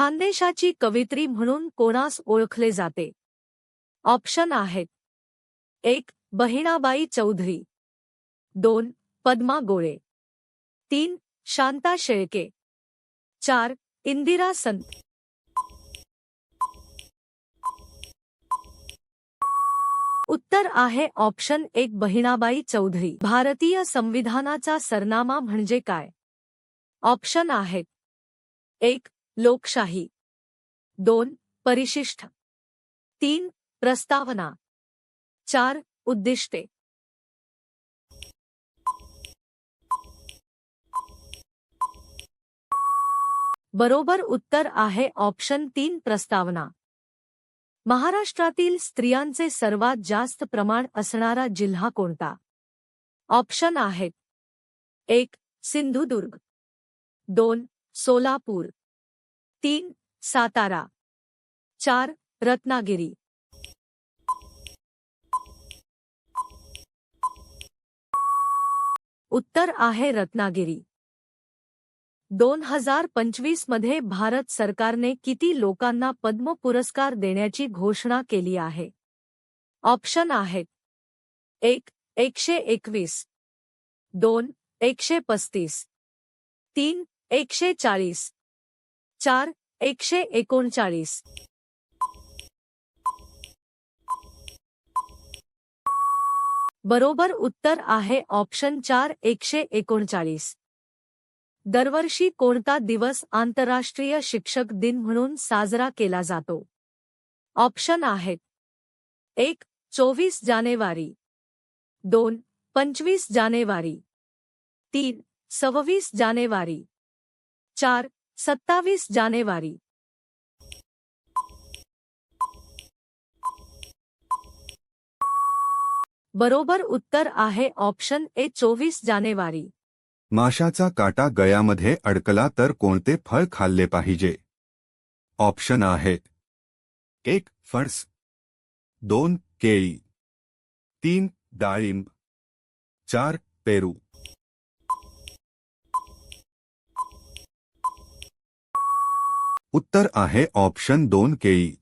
खानदेशाची कवित्री म्हणून कोणास ओळखले जाते? ऑप्शन आहेत. एक बहिणाबाई चौधरी. दोन पद्मा गोळे. तीन शांता शेळके. चार इंदिरा संत. उत्तर आहे ऑप्शन एक बहिणाबाई चौधरी. भारतीय संविधानाचा सरनामा म्हणजे काय? ऑप्शन आहेत. एक लोकशाही. दोन परिशिष्ट. तीन प्रस्तावना. चार उद्दिष्टे. बरोबर उत्तर आहे ऑप्शन तीन प्रस्तावना. महाराष्ट्रातील स्त्रियांचे सर्वात जास्त प्रमाण असणारा जिल्हा कोणता? ऑप्शन आहेत. एक सिंधुदुर्ग. दोन सोलापूर. तीन सातारा. चार रत्नागिरी. उत्तर आहे रत्नागिरी. दोन हजार पंचवीसमध्ये भारत सरकारने किती लोकांना पद्म पुरस्कार देण्याची घोषणा केली आहे? ऑप्शन आहेत. एक एकशे एकवीस. दोन एकशे पस्तीस. तीन एकशे चाळीस. चार एकशे एकोणचाळीस. बरोबर उत्तर आहे ऑप्शन चार एकशे एकोणचाळीस. दरवर्षी कोणता दिवस आंतरराष्ट्रीय शिक्षक दिन म्हणून साजरा केला जातो? ऑप्शन आहेत. एक चोवीस जानेवारी. दोन पंचवीस जानेवारी. तीन सव्वीस जानेवारी. चार सत्तावीस जानेवारी। बरोबर उत्तर आहे ऑप्शन ए चोवीस जानेवारी. माशाचा काटा गळ्यामध्ये अडकला तर कोणते फळ खाल्ले पाहिजे? ऑप्शन आहेत एक, फणस. दोन, केळी. तीन, डाळिंब. चार, पेरू. उत्तर आहे ऑप्शन दोन केई.